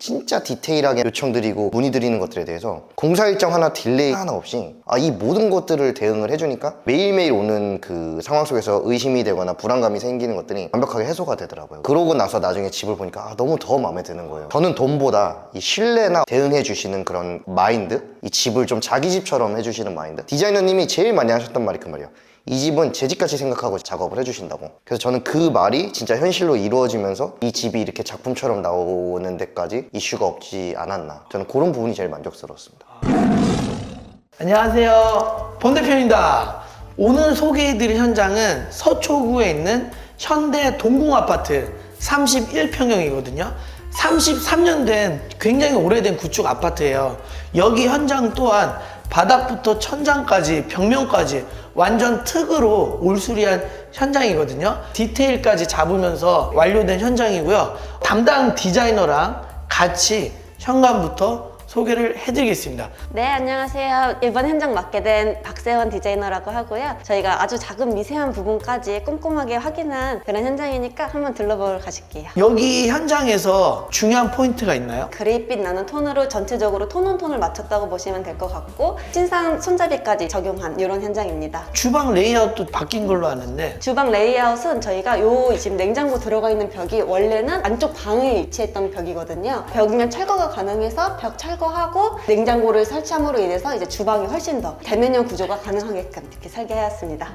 진짜 디테일하게 요청드리고 문의드리는 것들에 대해서 공사 일정 하나 딜레이 하나 없이 아, 이 모든 것들을 대응을 해주니까 매일매일 오는 그 상황 속에서 의심이 되거나 불안감이 생기는 것들이 완벽하게 해소가 되더라고요. 그러고 나서 나중에 집을 보니까 아, 너무 더 마음에 드는 거예요. 저는 돈보다 이 신뢰나 대응해 주시는 그런 마인드, 이 집을 좀 자기 집처럼 해주시는 마인드. 디자이너님이 제일 많이 하셨던 말이 그 말이에요. 이 집은 제 집같이 생각하고 작업을 해주신다고. 그래서 저는 그 말이 진짜 현실로 이루어지면서 이 집이 이렇게 작품처럼 나오는 데까지 이슈가 없지 않았나. 저는 그런 부분이 제일 만족스러웠습니다. 안녕하세요. 본 대표입니다. 오늘 소개해드릴 현장은 서초구에 있는 현대 동궁 아파트 31평형이거든요. 33년 된 굉장히 오래된 구축 아파트예요. 여기 현장 또한 바닥부터 천장까지 벽면까지 완전 특으로 올수리한 현장이거든요. 디테일까지 잡으면서 완료된 현장이고요. 담당 디자이너랑 같이 현관부터 소개를 해드리겠습니다. 네, 안녕하세요. 이번 현장 맡게 된 박세원 디자이너라고 하고요. 저희가 아주 작은 미세한 부분까지 꼼꼼하게 확인한 그런 현장이니까 한번 둘러보러 가실게요. 여기 현장에서 중요한 포인트가 있나요? 그레이빛 나는 톤으로 전체적으로 톤온 톤을 맞췄다고 보시면 될 것 같고 신상 손잡이까지 적용한 이런 현장입니다. 주방 레이아웃도 바뀐 걸로 아는데 주방 레이아웃은 저희가 요 지금 냉장고 들어가 있는 벽이 원래는 안쪽 방에 위치했던 벽이거든요. 벽이면 철거가 가능해서 벽 철거 하고 냉장고를 설치함으로 인해서 이제 주방이 훨씬 더 대면형 구조가 가능하게끔 이렇게 설계하였습니다.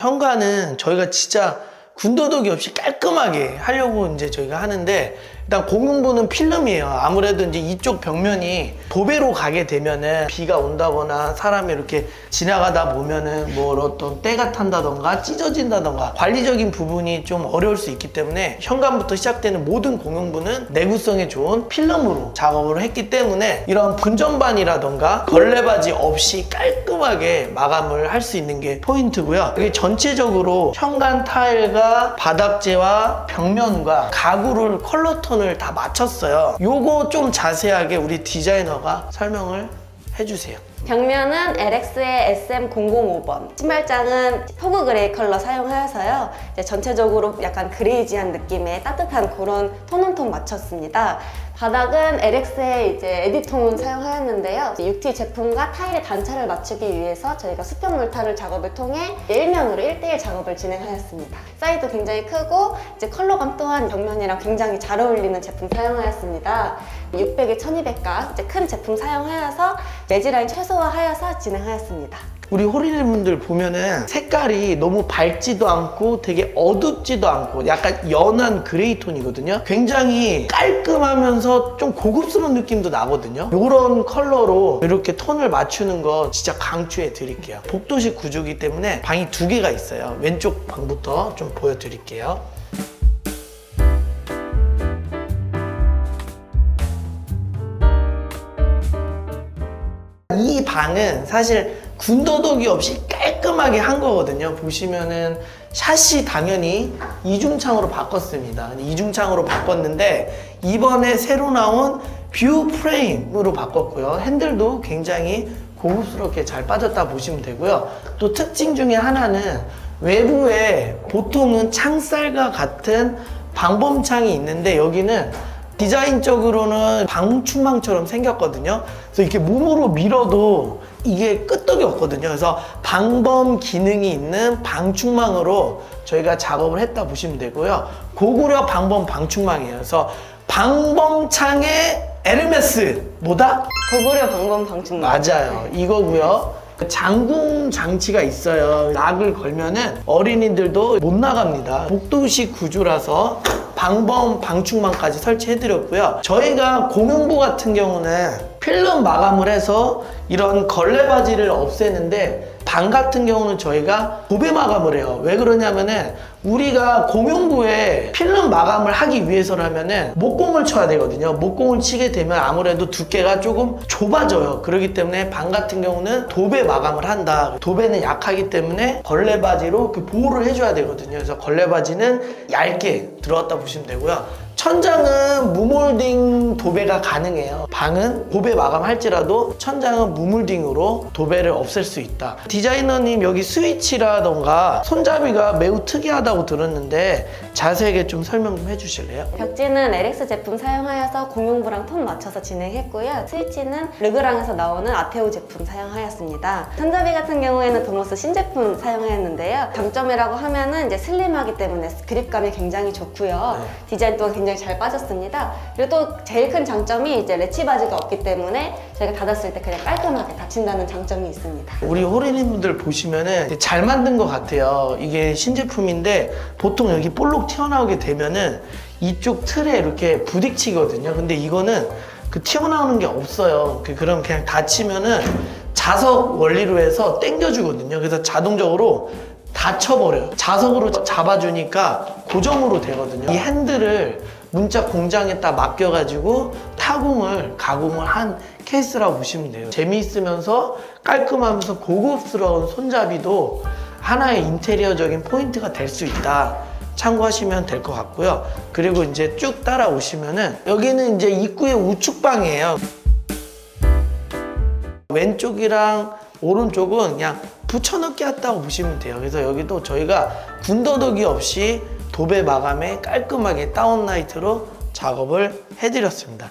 현관은 저희가 진짜 군더더기 없이 깔끔하게 하려고 이제 저희가 하는데 일단 공용부는 필름이에요. 아무래도 이제 이쪽 벽면이 도배로 가게 되면은 비가 온다거나 사람이 이렇게 지나가다 보면은 뭐 어떤 때가 탄다던가 찢어진다던가 관리적인 부분이 좀 어려울 수 있기 때문에 현관부터 시작되는 모든 공용부는 내구성에 좋은 필름으로 작업을 했기 때문에 이런 분전반이라던가 걸레바지 없이 깔끔하게 마감을 할 수 있는 게 포인트고요. 이게 전체적으로 현관 타일과 바닥재와 벽면과 가구를 컬러 톤을 다 맞췄어요. 요거 좀 자세하게 우리 디자이너가 설명을 해주세요. 벽면은 LX의 SM005번 신발장은 호그 그레이 컬러 사용하여서요 전체적으로 약간 그레이지한 느낌의 따뜻한 그런 톤온톤 맞췄습니다 바닥은 LX의 이제 에디톤 사용하였는데요. 6T 제품과 타일의 단차를 맞추기 위해서 저희가 수평 물타를 작업을 통해 일면으로 1대1 작업을 진행하였습니다. 사이즈 굉장히 크고 이제 컬러감 또한 벽면이랑 굉장히 잘 어울리는 제품 사용하였습니다. 600에 1200각 이제 큰 제품 사용하여서 매지 라인 최소화하여서 진행하였습니다. 우리 호리님분들 보면은 색깔이 너무 밝지도 않고 되게 어둡지도 않고 약간 연한 그레이 톤이거든요. 굉장히 깔끔하면서 좀 고급스러운 느낌도 나거든요. 이런 컬러로 이렇게 톤을 맞추는 거 진짜 강추해 드릴게요. 복도식 구조기 때문에 방이 두 개가 있어요. 왼쪽 방부터 좀 보여드릴게요. 이 방은 사실 군더더기 없이 깔끔하게 한 거거든요. 보시면은 샷이 당연히 이중창으로 바꿨습니다. 이중창으로 바꿨는데 이번에 새로 나온 뷰 프레임으로 바꿨고요. 핸들도 굉장히 고급스럽게 잘 빠졌다 보시면 되고요. 또 특징 중에 하나는 외부에 보통은 창살과 같은 방범창이 있는데 여기는 디자인적으로는 방충망처럼 생겼거든요. 그래서 이렇게 몸으로 밀어도 이게 끄떡이 없거든요. 그래서 방범 기능이 있는 방충망으로 저희가 작업을 했다 보시면 되고요. 고구려 방범 방충망이에요. 그래서 방범창의 에르메스 뭐다? 고구려 방범 방충망. 맞아요. 이거고요. 장궁 장치가 있어요. 락을 걸면은 어린이들도 못 나갑니다. 복도식 구조라서 방범 방충망까지 설치해드렸고요. 저희가 공용부 같은 경우는 필름 마감을 해서 이런 걸레 바지를 없애는데 방 같은 경우는 저희가 도배 마감을 해요. 왜 그러냐면은 우리가 공용부에 필름 마감을 하기 위해서라면은 목공을 쳐야 되거든요. 목공을 치게 되면 아무래도 두께가 조금 좁아져요. 그렇기 때문에 방 같은 경우는 도배 마감을 한다. 도배는 약하기 때문에 걸레 바지로 그 보호를 해줘야 되거든요. 그래서 걸레 바지는 얇게 들어갔다 보시면 되고요. 천장은 무몰딩 도배가 가능해요. 방은 도배 마감할지라도 천장은 무몰딩으로 도배를 없앨 수 있다. 디자이너님 여기 스위치라던가 손잡이가 매우 특이하다고 들었는데 자세하게 좀 설명 좀 해주실래요? 벽지는 LX 제품 사용하여서 공용부랑 톤 맞춰서 진행했고요. 스위치는 르그랑에서 나오는 아테오 제품 사용하였습니다. 손잡이 같은 경우에는 도모스 신제품 사용하였는데요. 장점이라고 하면은 이제 슬림하기 때문에 그립감이 굉장히 좋고요. 네. 디자인 또한 굉장히 잘 빠졌습니다. 그리고 또 제일 큰 장점이 이제 레치 바지가 없기 때문에 저희가 닫았을 때 그냥 깔끔하게 닫힌다는 장점이 있습니다. 우리 호리님들 보시면은 잘 만든 것 같아요. 이게 신제품인데 보통 여기 볼록 튀어나오게 되면은 이쪽 틀에 이렇게 부딪히거든요. 근데 이거는 그 튀어나오는 게 없어요. 그- 그럼 그냥 닫히면은 자석 원리로 해서 당겨주거든요. 그래서 자동적으로 닫혀버려요. 자석으로 잡아주니까 고정으로 되거든요. 이 핸들을 문자 공장에다 맡겨가지고 타공을 가공을 한 케이스라고 보시면 돼요. 재미있으면서 깔끔하면서 고급스러운 손잡이도 하나의 인테리어적인 포인트가 될 수 있다. 참고하시면 될 것 같고요. 그리고 이제 쭉 따라오시면은 여기는 이제 입구의 우측방이에요. 왼쪽이랑 오른쪽은 그냥 붙여넣기 했다고 보시면 돼요. 그래서 여기도 저희가 군더더기 없이 도배 마감에 깔끔하게 다운라이트로 작업을 해드렸습니다.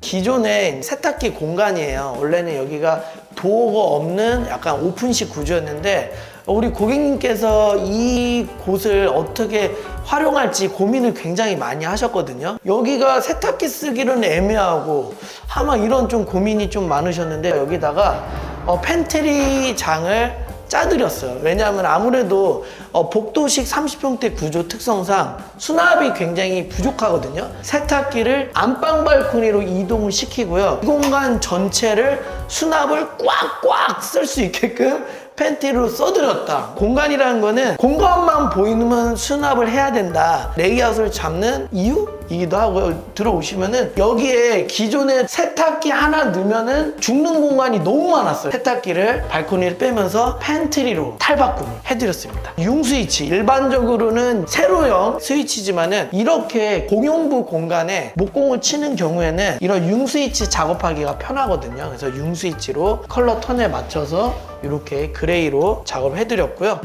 기존의 세탁기 공간이에요. 원래는 여기가 도어가 없는 약간 오픈식 구조였는데 우리 고객님께서 이 곳을 어떻게 활용할지 고민을 굉장히 많이 하셨거든요. 여기가 세탁기 쓰기는 애매하고 아마 이런 좀 고민이 좀 많으셨는데 여기다가 어, 팬트리 장을 짜드렸어요. 왜냐하면 아무래도 어, 복도식 30평대 구조 특성상 수납이 굉장히 부족하거든요. 세탁기를 안방 발코니로 이동을 시키고요. 이 공간 전체를 수납을 꽉꽉 쓸 수 있게끔 팬티로 써드렸다. 공간이라는 거는 공간만 보이면 수납을 해야 된다. 레이아웃을 잡는 이유 이기도 하고요. 들어오시면은 여기에 기존에 세탁기 하나 넣으면은 죽는 공간이 너무 많았어요. 세탁기를 발코니를 빼면서 팬트리로 탈바꿈 해드렸습니다. 융 스위치 일반적으로는 세로형 스위치지만은 이렇게 공용부 공간에 목공을 치는 경우에는 이런 융 스위치 작업하기가 편하거든요. 그래서 융 스위치로 컬러 턴에 맞춰서 이렇게 그레이로 작업을 해드렸고요.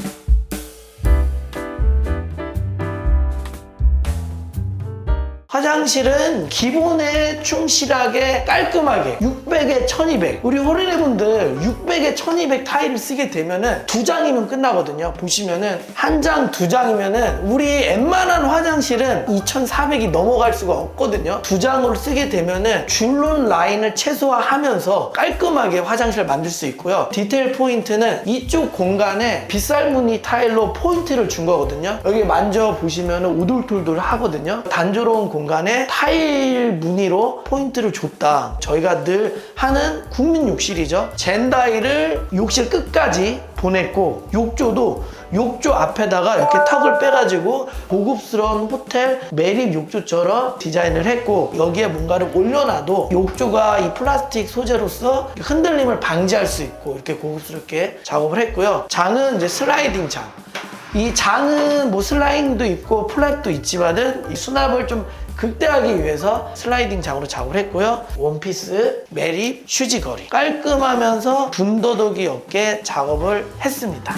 화장실은 기본에 충실하게 깔끔하게 600에 1200 우리 호리네분들 600에 1200 타일을 쓰게 되면은 두 장이면 끝나거든요. 보시면은 한 장 두 장이면은 우리 웬만한 화장실은 2400이 넘어갈 수가 없거든요. 두 장으로 쓰게 되면은 줄눈 라인을 최소화하면서 깔끔하게 화장실을 만들 수 있고요. 디테일 포인트는 이쪽 공간에 빗살 무늬 타일로 포인트를 준 거거든요. 여기 만져보시면은 우돌돌돌 하거든요. 단조로운 공간 에 타일 무늬로 포인트를 줬다. 저희가 늘 하는 국민 욕실이죠. 젠다이를 욕실 끝까지 보냈고 욕조도 욕조 앞에다가 이렇게 턱을 빼가지고 고급스러운 호텔 매립 욕조처럼 디자인을 했고 여기에 뭔가를 올려놔도 욕조가 이 플라스틱 소재로서 흔들림을 방지할 수 있고 이렇게 고급스럽게 작업을 했고요. 장은 이제 슬라이딩 장. 이 장은 뭐 슬라이딩도 있고 플랫도 있지만은 이 수납을 좀 극대화하기 위해서 슬라이딩 장으로 작업을 했고요. 원피스, 매립, 휴지거리 깔끔하면서 군더더기 없게 작업을 했습니다.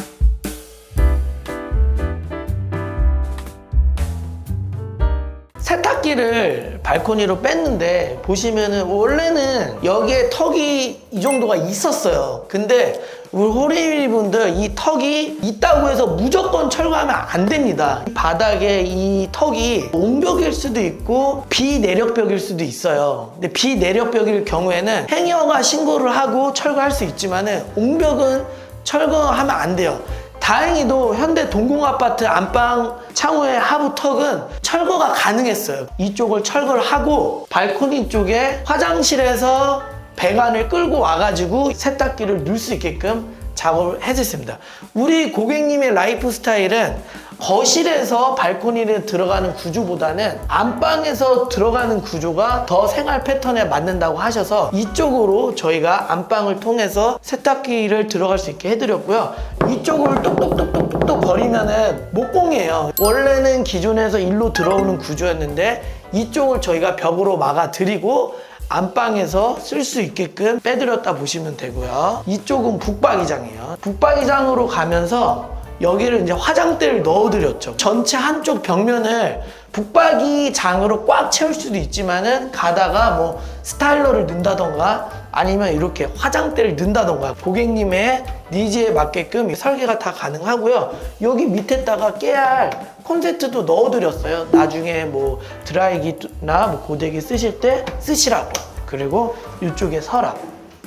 세탁기를 발코니로 뺐는데 보시면은 원래는 여기에 턱이 이 정도가 있었어요. 근데 우리 호리분들 이 턱이 있다고 해서 무조건 철거하면 안 됩니다. 바닥에 이 턱이 옹벽일 수도 있고 비내력벽일 수도 있어요. 근데 비내력벽일 경우에는 행여가 신고를 하고 철거할 수 있지만은 옹벽은 철거하면 안 돼요. 다행히도 현대 동공아파트 안방 창호의 하부 턱은 철거가 가능했어요. 이쪽을 철거를 하고 발코니 쪽에 화장실에서 배관을 끌고 와가지고 세탁기를 넣을 수 있게끔 작업을 해줬습니다. 우리 고객님의 라이프 스타일은 거실에서 발코니를 들어가는 구조보다는 안방에서 들어가는 구조가 더 생활 패턴에 맞는다고 하셔서 이쪽으로 저희가 안방을 통해서 세탁기를 들어갈 수 있게 해드렸고요. 이쪽으로 똑똑똑똑똑 거리면 보면은 목공이에요. 원래는 기존에서 일로 들어오는 구조였는데 이쪽을 저희가 벽으로 막아드리고 안방에서 쓸 수 있게끔 빼드렸다 보시면 되고요. 이쪽은 북박이장이에요. 북박이장으로 가면서 여기를 이제 화장대를 넣어드렸죠. 전체 한쪽 벽면을 북박이장으로 꽉 채울 수도 있지만은 가다가 뭐 스타일러를 넣는다던가 아니면 이렇게 화장대를 넣는다던가 고객님의 니즈에 맞게끔 설계가 다 가능하고요. 여기 밑에다가 깨알 콘센트도 넣어드렸어요. 나중에 뭐 드라이기나 뭐 고데기 쓰실 때 쓰시라고. 그리고 이쪽에 서랍.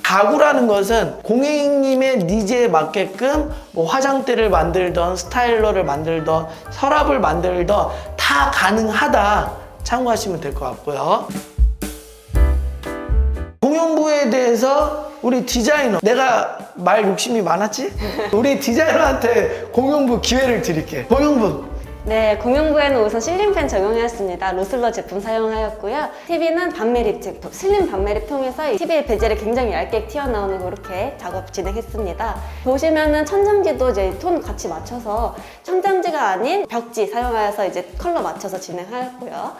가구라는 것은 고객님의 니즈에 맞게끔 뭐 화장대를 만들던 스타일러를 만들던 서랍을 만들던 다 가능하다 참고하시면 될 것 같고요. 공용부에 대해서 우리 디자이너 내가 말 욕심이 많았지? 우리 디자이너한테 공용부 기회를 드릴게. 공용부 네, 공용부에는 우선 실링팬 적용하였습니다. 로슬러 제품 사용하였고요. TV는 반매립 제품, 슬림 반매립 통해서 TV의 베젤이 굉장히 얇게 튀어나오는 그렇게 작업 진행했습니다. 보시면은 천장지도 이제 톤 같이 맞춰서 천장지가 아닌 벽지 사용하여서 이제 컬러 맞춰서 진행하였고요.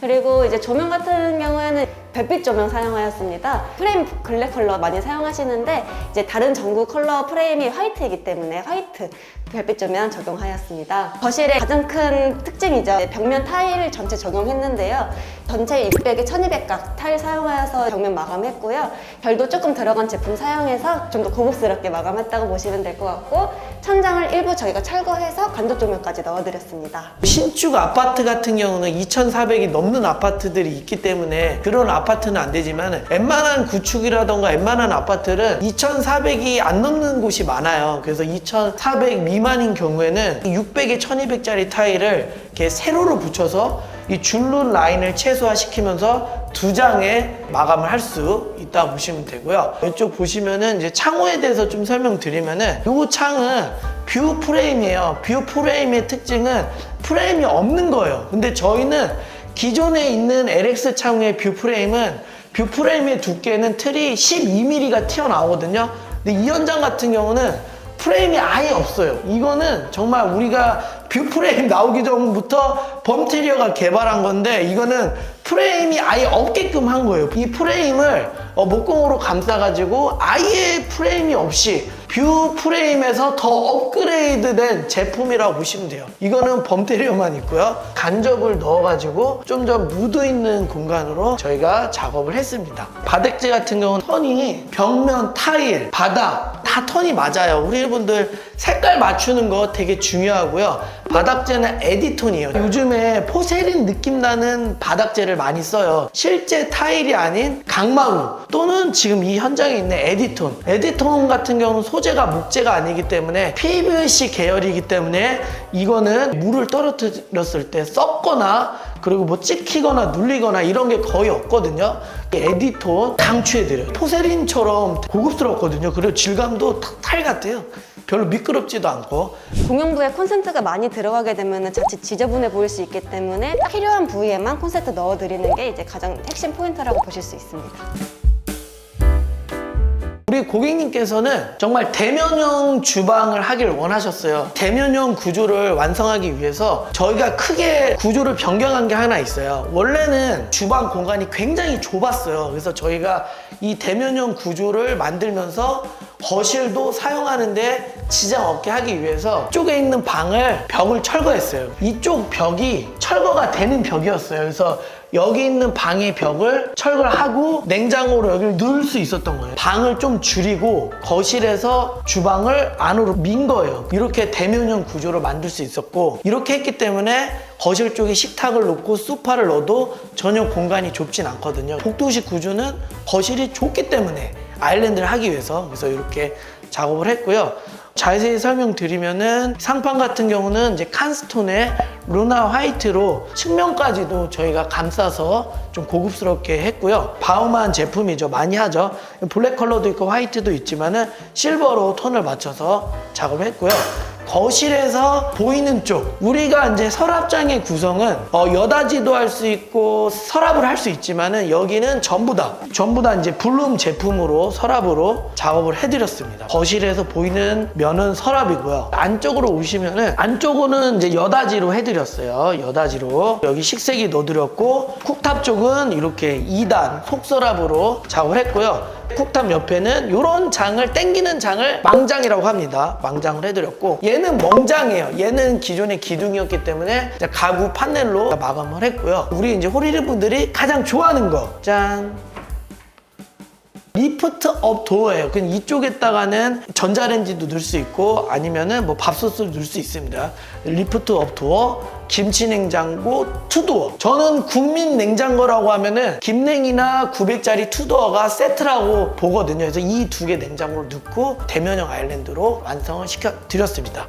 그리고 이제 조명 같은 경우에는 별빛 조명 사용하였습니다. 프레임 글래 컬러 많이 사용하시는데 이제 다른 전구 컬러 프레임이 화이트이기 때문에 화이트 별빛 조명 적용하였습니다. 거실의 가장 큰 특징이죠. 네, 벽면 타일 전체 적용했는데요. 전체 600에 1200각 타일 사용하여서 벽면 마감했고요. 별도 조금 들어간 제품 사용해서 좀 더 고급스럽게 마감했다고 보시면 될 것 같고 천장을 일부 저희가 철거해서 간접 조명까지 넣어드렸습니다. 신축 아파트 같은 경우는 2,400이 넘는 아파트들이 있기 때문에 그런 아파트는 안 되지만 웬만한 구축이라던가 웬만한 아파트는 2,400이 안 넘는 곳이 많아요. 그래서 2,400 미만인 경우에는 600에 1,200짜리 타일을 이렇게 세로로 붙여서 이 줄눈 라인을 최소화시키면서 두 장에 마감을 할 수 있다고 보시면 되고요. 이쪽 보시면은 이제 창호에 대해서 좀 설명드리면은 이 창은 뷰 프레임이에요. 뷰 프레임의 특징은 프레임이 없는 거예요. 근데 저희는 기존에 있는 LX 창호의 뷰 프레임은 뷰 프레임의 두께는 틀이 12mm가 튀어나오거든요. 근데 이 현장 같은 경우는 프레임이 아예 없어요. 이거는 정말 우리가 뷰 프레임 나오기 전부터 범테리어가 개발한 건데 이거는 프레임이 아예 없게끔 한 거예요. 이 프레임을 어, 목공으로 감싸가지고 아예 프레임이 없이 뷰 프레임에서 더 업그레이드된 제품이라고 보시면 돼요. 이거는 범테리어만 있고요. 간접을 넣어가지고 좀 더 무드 있는 공간으로 저희가 작업을 했습니다. 바닥재 같은 경우는 턴이 벽면, 타일, 바닥 다 턴이 맞아요. 우리 분들 색깔 맞추는 거 되게 중요하고요. 바닥재는 에디톤이에요. 요즘에 포세린 느낌 나는 바닥재를 많이 써요. 실제 타일이 아닌 강마루 또는 지금 이 현장에 있는 에디톤. 에디톤 같은 경우는 소재가 목재가 아니기 때문에 PVC 계열이기 때문에 이거는 물을 떨어뜨렸을 때 썩거나 그리고 뭐 찍히거나 눌리거나 이런 게 거의 없거든요. 에디톤 강추해드려요. 포세린처럼 고급스럽거든요. 그리고 질감도 탈 같아요. 별로 미끄럽지도 않고 공용부에 콘센트가 많이 들어가게 되면 자칫 지저분해 보일 수 있기 때문에 딱 필요한 부위에만 콘센트 넣어드리는 게 이제 가장 핵심 포인트라고 보실 수 있습니다. 우리 고객님께서는 정말 대면형 주방을 하길 원하셨어요. 대면형 구조를 완성하기 위해서 저희가 크게 구조를 변경한 게 하나 있어요. 원래는 주방 공간이 굉장히 좁았어요. 그래서 저희가 이 대면형 구조를 만들면서 거실도 사용하는데 지장 없게 하기 위해서 이쪽에 있는 방을 벽을 철거했어요. 이쪽 벽이 철거가 되는 벽이었어요. 그래서 여기 있는 방의 벽을 철거를 하고 냉장고로 여기를 넣을 수 있었던 거예요. 방을 좀 줄이고 거실에서 주방을 안으로 민 거예요. 이렇게 대면형 구조를 만들 수 있었고 이렇게 했기 때문에 거실 쪽에 식탁을 놓고 소파를 넣어도 전혀 공간이 좁진 않거든요. 복도식 구조는 거실이 좁기 때문에 아일랜드를 하기 위해서 그래서 이렇게 작업을 했고요. 자세히 설명드리면은 상판 같은 경우는 이제 칸스톤의 루나 화이트로 측면까지도 저희가 감싸서 좀 고급스럽게 했고요. 바우만 제품이죠. 많이 하죠. 블랙 컬러도 있고 화이트도 있지만은 실버로 톤을 맞춰서 작업을 했고요. 거실에서 보이는 쪽 우리가 이제 서랍장의 구성은 어, 여다지도 할 수 있고 서랍을 할 수 있지만은 여기는 전부 다 전부 다 이제 블룸 제품으로 서랍으로 작업을 해드렸습니다. 거실에서 보이는 면은 서랍이고요. 안쪽으로 오시면은 안쪽은 이제 여다지로 해드렸어요. 여다지로 여기 식색이 넣어드렸고 쿡탑 쪽은 이렇게 2단 속서랍으로 작업을 했고요. 쿡탑 옆에는 이런 장을 땡기는 장을 망장이라고 합니다. 망장을 해드렸고 얘는 멍장이에요. 얘는 기존의 기둥이었기 때문에 가구 판넬로 마감을 했고요. 우리 이제 호리리 분들이 가장 좋아하는 거 짠. 리프트 업 도어예요. 그냥 이쪽에다가는 전자레인지도 넣을 수 있고 아니면은 뭐 밥솥을 넣을 수 있습니다. 리프트 업 도어, 김치 냉장고, 투도어. 저는 국민 냉장고라고 하면은 김냉이나 900짜리 투도어가 세트라고 보거든요. 그래서 이 두 개 냉장고를 넣고 대면형 아일랜드로 완성을 시켜 드렸습니다.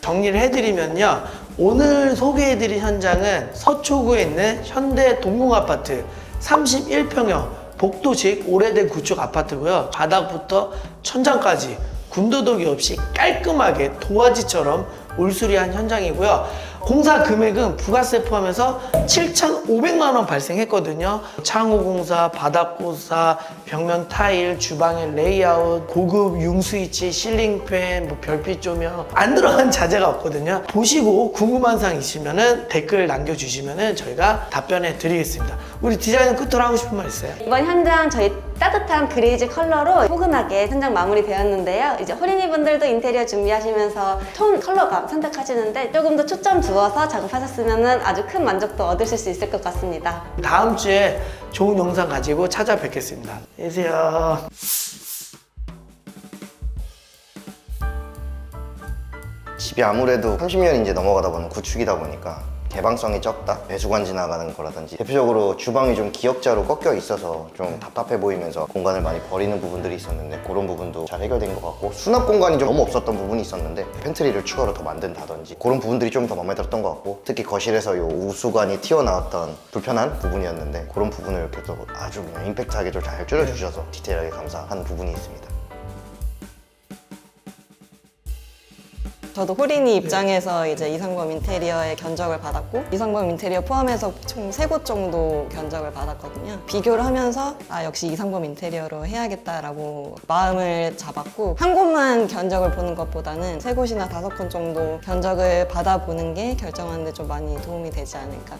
정리를 해드리면요. 오늘 소개해드린 현장은 서초구에 있는 현대 동궁아파트 31평형 복도식 오래된 구축 아파트고요. 바닥부터 천장까지 군더더기 없이 깔끔하게 도화지처럼 올수리한 현장이고요. 공사 금액은 부가세 포함해서 7,500만 원 발생했거든요. 창호 공사, 바닥 공사, 벽면 타일, 주방의 레이아웃, 고급 융 스위치, 실링팬, 뭐 별빛 조명 안 들어간 자재가 없거든요. 보시고 궁금한 사항 있으면은 댓글 남겨주시면은 저희가 답변해 드리겠습니다. 우리 디자인 끝으로 하고 싶은 말 있어요? 이번 현장 저희 따뜻한 그레이지 컬러로 포근하게 현장 마무리 되었는데요. 이제 호린이 분들도 인테리어 준비하시면서 톤 컬러감 선택하시는데 조금 더 초점 두어서 작업하셨으면 아주 큰 만족도 얻으실 수 있을 것 같습니다. 다음 주에 좋은 영상 가지고 찾아뵙겠습니다. 안녕히 계세요. 집이 아무래도 30년 이제 넘어가다 보면 구축이다 보니까 개방성이 적다. 배수관 지나가는 거라든지. 대표적으로 주방이 좀 기역자로 꺾여 있어서 좀 답답해 보이면서 공간을 많이 버리는 부분들이 있었는데 그런 부분도 잘 해결된 것 같고 수납 공간이 좀 너무 없었던 부분이 있었는데 팬트리를 추가로 더 만든다든지 그런 부분들이 좀 더 마음에 들었던 것 같고 특히 거실에서 요 우수관이 튀어나왔던 불편한 부분이었는데 그런 부분을 이렇게 또 아주 그냥 임팩트하게 좀 잘 줄여주셔서 디테일하게 감사한 부분이 있습니다 저도 호린이 입장에서 이제 이상범 인테리어의 견적을 받았고 이상범 인테리어 포함해서 총 세 곳 정도 견적을 받았거든요. 비교를 하면서 아 역시 이상범 인테리어로 해야겠다라고 마음을 잡았고 한 곳만 견적을 보는 것보다는 세 곳이나 다섯 곳 정도 견적을 받아보는 게 결정하는데 좀 많이 도움이 되지 않을까.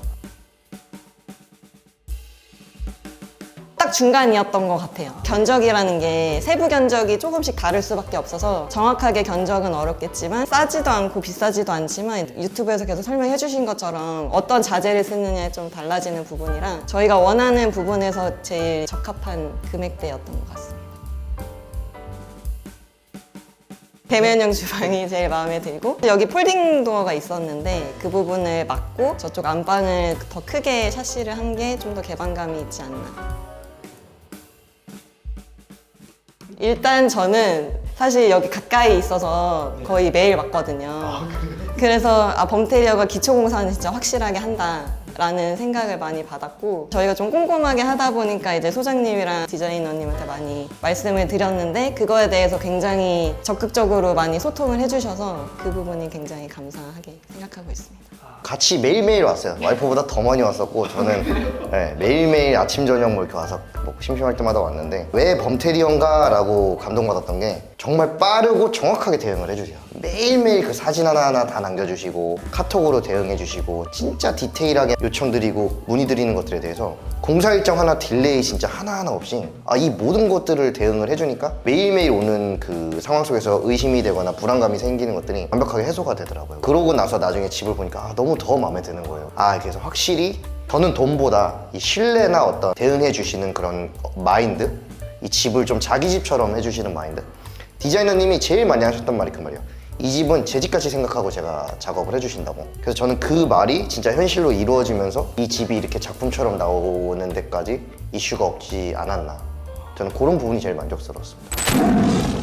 딱 중간이었던 것 같아요. 견적이라는 게 세부 견적이 조금씩 다를 수밖에 없어서 정확하게 견적은 어렵겠지만 싸지도 않고 비싸지도 않지만 유튜브에서 계속 설명해 주신 것처럼 어떤 자재를 쓰느냐에 좀 달라지는 부분이라 저희가 원하는 부분에서 제일 적합한 금액대였던 것 같습니다. 대면형 주방이 제일 마음에 들고 여기 폴딩 도어가 있었는데 그 부분을 막고 저쪽 안방을 더 크게 샤시를 한 게 좀 더 개방감이 있지 않나 일단 저는 사실 여기 가까이 있어서 거의 매일 왔거든요. 그래서 아 범테리어가 기초공사는 진짜 확실하게 한다 라는 생각을 많이 받았고 저희가 좀 꼼꼼하게 하다 보니까 이제 소장님이랑 디자이너님한테 많이 말씀을 드렸는데 그거에 대해서 굉장히 적극적으로 많이 소통을 해주셔서 그 부분이 굉장히 감사하게 생각하고 있습니다. 같이 매일매일 왔어요. 와이프보다 더 많이 왔었고 저는 네, 매일매일 아침 저녁 뭐 이렇게 와서 뭐 심심할 때마다 왔는데 왜 범테리언가 라고 감동받았던 게 정말 빠르고 정확하게 대응을 해주세요. 매일매일 그 사진 하나하나 다 남겨주시고 카톡으로 대응해주시고 진짜 디테일하게 요청드리고 문의드리는 것들에 대해서 공사 일정 하나 딜레이 진짜 하나하나 없이 아, 이 모든 것들을 대응을 해주니까 매일매일 오는 그 상황 속에서 의심이 되거나 불안감이 생기는 것들이 완벽하게 해소가 되더라고요. 그러고 나서 나중에 집을 보니까 아, 너무 더 마음에 드는 거예요. 아, 그래서 확실히 저는 돈보다 이 신뢰나 어떤 대응해 주시는 그런 마인드 이 집을 좀 자기 집처럼 해주시는 마인드 디자이너님이 제일 많이 하셨던 말이 그 말이에요 이 집은 제 집같이 생각하고 제가 작업을 해주신다고. 그래서 저는 그 말이 진짜 현실로 이루어지면서 이 집이 이렇게 작품처럼 나오는 데까지 이슈가 없지 않았나. 저는 그런 부분이 제일 만족스러웠습니다